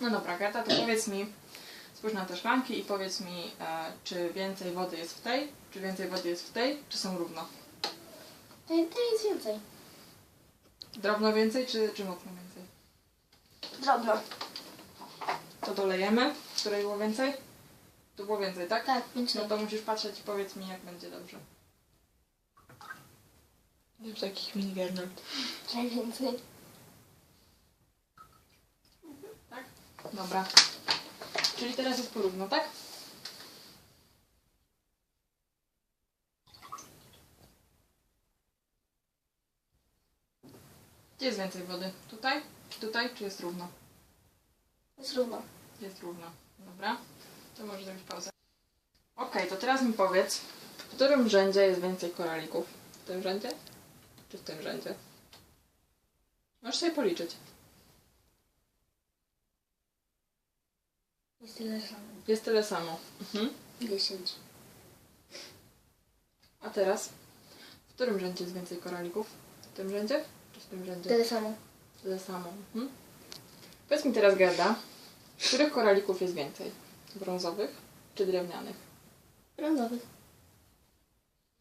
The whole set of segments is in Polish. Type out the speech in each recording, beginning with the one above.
No dobra, Gata, to powiedz mi, spójrz na te szklanki i powiedz mi, e, czy więcej wody jest w tej, czy więcej wody jest w tej, czy są równo? Tej, tej jest więcej. Drobno więcej, czy, czy mocno więcej? Drobno. To dolejemy, której było więcej? Tu było więcej, tak? Tak, więcej. No to musisz patrzeć i powiedz mi, jak będzie dobrze. Już takich minigarnel. Tej więcej. Tak? Dobra. Czyli teraz jest porówno, tak? Gdzie jest więcej wody? Tutaj? Tutaj? Czy jest równo? Jest równo. Jest równo. Dobra. To możesz zrobić pauzę. Okej, to teraz mi powiedz, w którym rzędzie jest więcej koralików? W tym rzędzie? Czy w tym rzędzie? Możesz sobie policzyć. Jest tyle samo. Jest tyle samo. Mhm. 10. A teraz? W którym rzędzie jest więcej koralików? W tym rzędzie? Czy w tym rzędzie? Tyle samo. Tyle samo. Mhm. Powiedz mi teraz, Gerda, których koralików jest więcej? Brązowych czy drewnianych? Brązowych.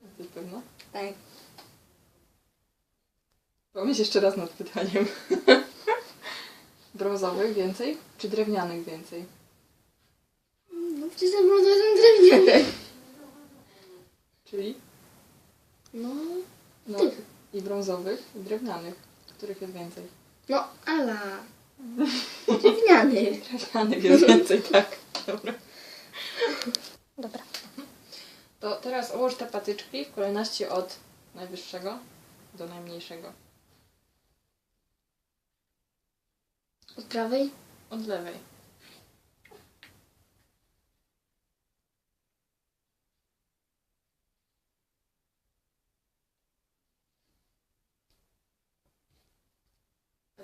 Jesteś pewna? Tak. Pomyśl jeszcze raz nad pytaniem. Brązowych więcej czy drewnianych więcej? Brązowy są drewniane. Czyli? No. No, i brązowych, i drewnianych. Których jest więcej? No, ala. Drewniany. Drewnianych jest więcej, tak. Dobra. Dobra. To teraz ułóż te patyczki w kolejności od najwyższego do najmniejszego. Od prawej? Od lewej.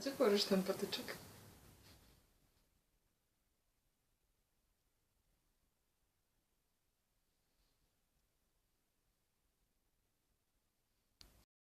Gdzie położysz ten patyczek?